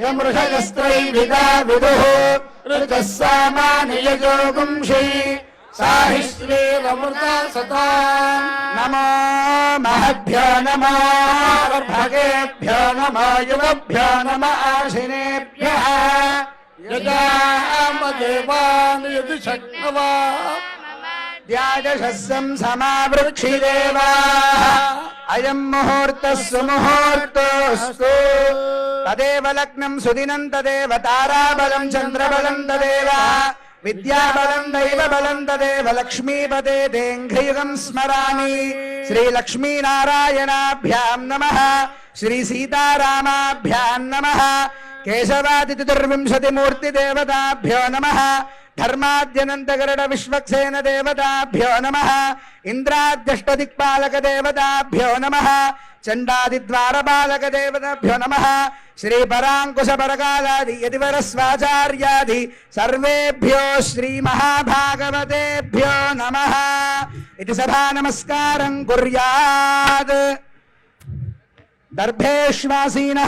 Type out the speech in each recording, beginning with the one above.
यमृषयस्त्रैविदा विदुः ऋतः सामानियजोगुंषि साहि श्रीरमृता सता नमो महद्भ्यो नमो भगेभ्यो नमो युवभ्यो नम आशिनेभ्यः यजामदेवान् यदि शक्नवा द्यादशस्यम् समावृक्षिदेवाः అయం ముహూర్త సుముహూర్తోస్తు తదేవ లగ్నం సుదినం తదేవ తారాబలం చంద్రబలం తదేవ విద్యాబలం దైవ బలం తదేవ లక్ష్మీపదే దేంఘ్రియుగం స్మరామి శ్రీ లక్ష్మీనారాయణాభ్యాం నమ శ్రీ సీతారామాభ్యాం నమ కేశవాదితుర్వింశతి మూర్తి దేవతాభ్యో నమ ధర్మాద్యనంతగరుడ విశ్వక్సేన దేవతాభ్యో నమ ఇంద్రాద్యష్టదిక్పాలక దేవతాభ్యో నమ చండాదిద్వారపాలక దేవతాభ్యో నమ శ్రీపరాంకుశపరకాలాది యతివరస్వాచార్యాది సర్వేభ్యో శ్రీమహాభాగవతేభ్యో నమ ఇది సభా నమస్కారం కుర్యాత్ దర్భేశ్వాసీన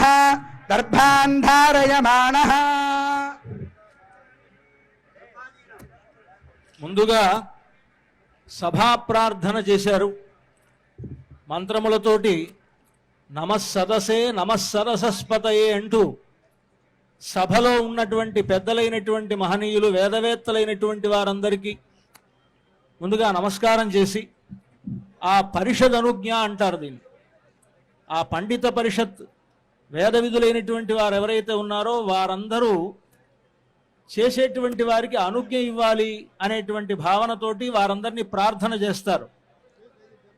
దర్భాంధారయమాణ ముందుగా సభా ప్రార్థన చేశారు. మంత్రములతోటి నమస్సదసే నమస్సరసస్పతయే అంటూ సభలో ఉన్నటువంటి పెద్దలైనటువంటి మహనీయులు వేదవేత్తలైనటువంటి వారందరికీ ముందుగా నమస్కారం చేసి ఆ పరిషద్ అనుజ్ఞ అంటారు దీన్ని. ఆ పండిత పరిషత్ వేద విధులైనటువంటి వారు ఎవరైతే ఉన్నారో వారందరూ చేసేటువంటి వారికి అనుజ్ఞ ఇవ్వాలి అనేటువంటి భావనతోటి వారందరినీ ప్రార్థన చేస్తారు.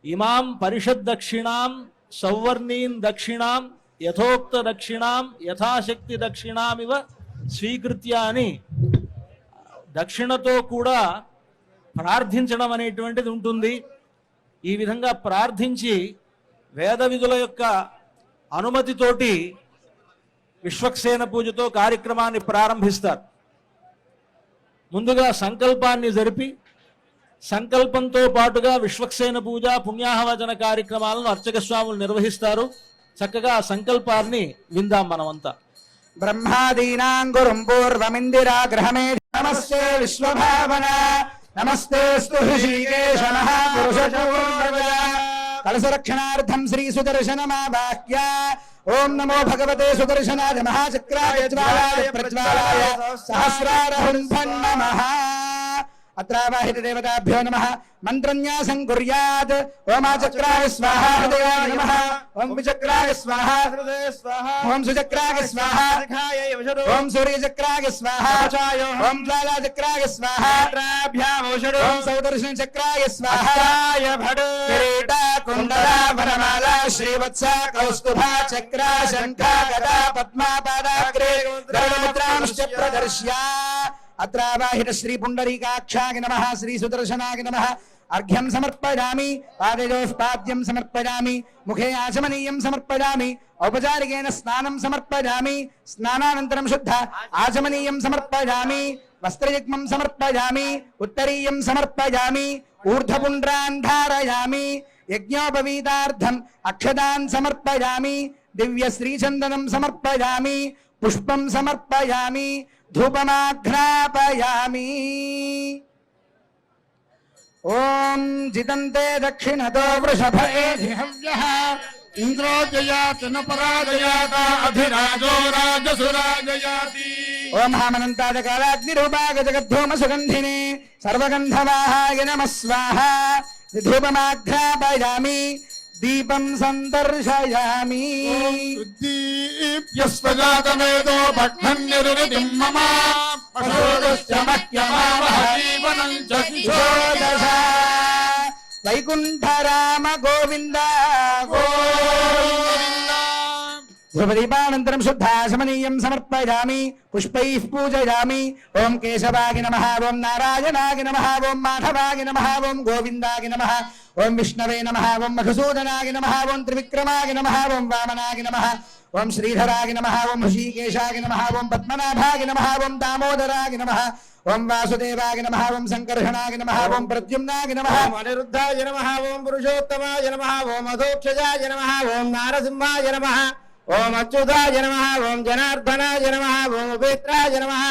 ఇమాం పరిషత్ దక్షిణాం సౌవర్ణీం దక్షిణాం యథోక్త దక్షిణాం యథాశక్తి దక్షిణామివ స్వీకృత్య అని దక్షిణతో కూడా ప్రార్థించడం అనేటువంటిది ఉంటుంది. ఈ విధంగా ప్రార్థించి వేద విధుల యొక్క అనుమతితోటి విశ్వక్సేన పూజతో కార్యక్రమాన్ని ప్రారంభిస్తారు. ముందుగా సంకల్పాన్ని జరిపి సంకల్పంతో పాటుగా విశ్వక్సేన పూజ పుణ్యాహవచన కార్యక్రమాలను అర్చక స్వాములు నిర్వహిస్తారు. చక్కగా సంకల్పాన్ని విందాం మనమంతా. బ్రహ్మాదీనాం గురుం పూర్వమిందిరాగ్రహమే నమస్తే విశ్వభావన నమస్తే స్తు హృషీకేశ మహాపురుష కలసరక్షణార్థం శ్రీ ఓం నమో భగవతే సుదర్శనాయ మహాచక్రాయ జ్వాలాయ ప్రజ్వాలాయ సహస్రారహుంభన్ నమః. अत्रावाहितदेवताभ्यो नमः। मन्त्रन्यासम् कुर्यात् ओम ओमाचक्राय स्वाहा हृदय नमः। ओम विचक्राय स्वाहा। हृदय स्वाहा ओम सुचक्राय स्वाहा। ओम सूर्य चक्राय स्वाहा। ओम ज्वाला चक्राय स्वाहा। ॐ सौदर्शनचक्राय स्वाहाय भट किरीटा कुंडला वरमाला श्रीवत्सा, कौस्तुभा, चक्रा शङ्का गदा, पद्मा, पादाग्रे द्रविमुद्रांश्च प्रदर्श्या। अत्रावाहित श्री पुंडरीकाक्षाय नमः श्री सुदर्शनाय नम। अर्घ्यम समर्पया पादोस्पाद्यम समर्पया मुखे आचमनीय समर्पया औपचारिक स्नानं समर्पया स्नानानन्तरं शुद्ध आचमनीय समर्पयामि वस्त्रयज्ञं समर्पयामि, उत्तरीयं समर्पयामि, ऊर्ध्वपुण्ड्रान् धारयामि अक्षता समर्पया दिव्य श्रीचंदनम समर्पया पुष्प समर्पया धूपमाघ्रापयामि ॐ जिदन्ते दक्षिणतो वृषभ एधिहव्यः इन्द्रो जयात न पराजयात अधिराजो राजसुराजयाति। ओम हामनन्ताद जगद्धूम सुगन्धिने सर्वगंधवाहाय नमः स्वाहा। धूपमाघ्रापयामि దీపం సందర్శయామి మమ చ వైకుంఠరామ గోవింద గోవింద ध्रुवदीपानन्तरं शुद्धाशमनीयं समर्पयामि पुष्पैः पूजयामि ॐ केशवाय नमः ॐ नारायणाय नमः ॐ माधवाय नमः ॐ गोविन्दाय नमः ॐ विष्णवे नमः ॐ मधुसूदनाय नमः ॐ त्रिविक्रमाय नमः ॐ वामनाय नमः ॐ श्रीधराय नमः ॐ हृषीकेशाय नमः ॐ पद्मनाभाय नमः ॐ दामोदराय नमः ओम वासुदेवाय नमः ओम संकर्षणाय नमः ओम प्रद्युम्नाय नमः ओम अनिरुद्धाय नमः ओम पुरुषोत्तमाय नमः ओम अधोक्षजाय नमः ओम नारसिंहाय नमः ओम अच्युताय नमः ओम जनार्दनाय नमः ओम उपेत्राय नमः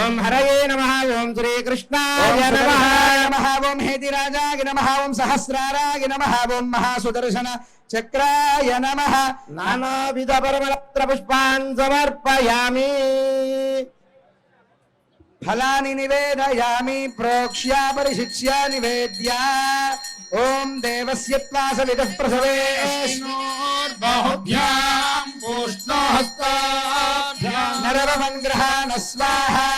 ओम हरये नमः ओम श्री कृष्णाय नमः। नमः ओम हेतिराजाय नमः ओम सहस्राराय नमः ओम महासुदर्शन चक्राय नमः। नानाविध परमलत्र पुष्पान् समर्पयामि। फलानि निवेदयामि प्रोक्ष्या परिशिक्ष्या निवेद्या। ओम देवस्य प्रसवे। सवितः नरवमङ्ग्रहाण स्वाहा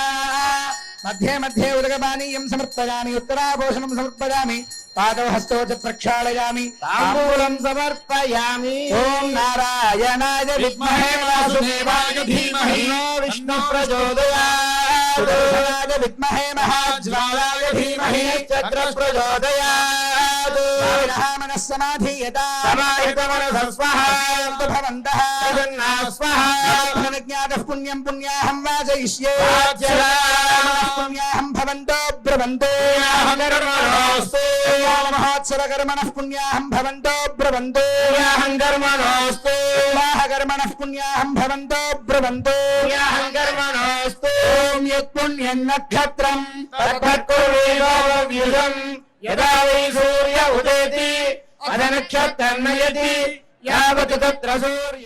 मध्ये मध्ये उदकपानीयम् समर्पयामि उत्तराभूषणम् समर्पयामि पादौ हस्तौ च प्रक्षालयामि ताम्बूलम् समर्पयामि। ॐ नारायणाय विद्महे वासुदेवाय धीमहि। विष्णु प्रचोदयाय विद्महे महाज्वालाय धीमहि। चक्र ప్రచోదయాత్ మనః సమాధీయతా సమాహిత మనసః స్వః భవంతః స్వః జ్ఞాతః పుణ్యం పుణ్యాహం వాచయిష్యే పుణ్యాహం భవంతో బ్రవంతో. మహోత్సవ కర్మణః పుణ్యాహం భవంతో బ్రవంతో. కర్మణోస్తు కర్మణః పుణ్యాహం భవంతో బ్రవంతో. కర్మణోస్తు యత్పుణ్యం నక్షత్రం వై సూర్య ఉదేతి అద నక్షత్రం నయతి యావత్ తత్ర సూర్య.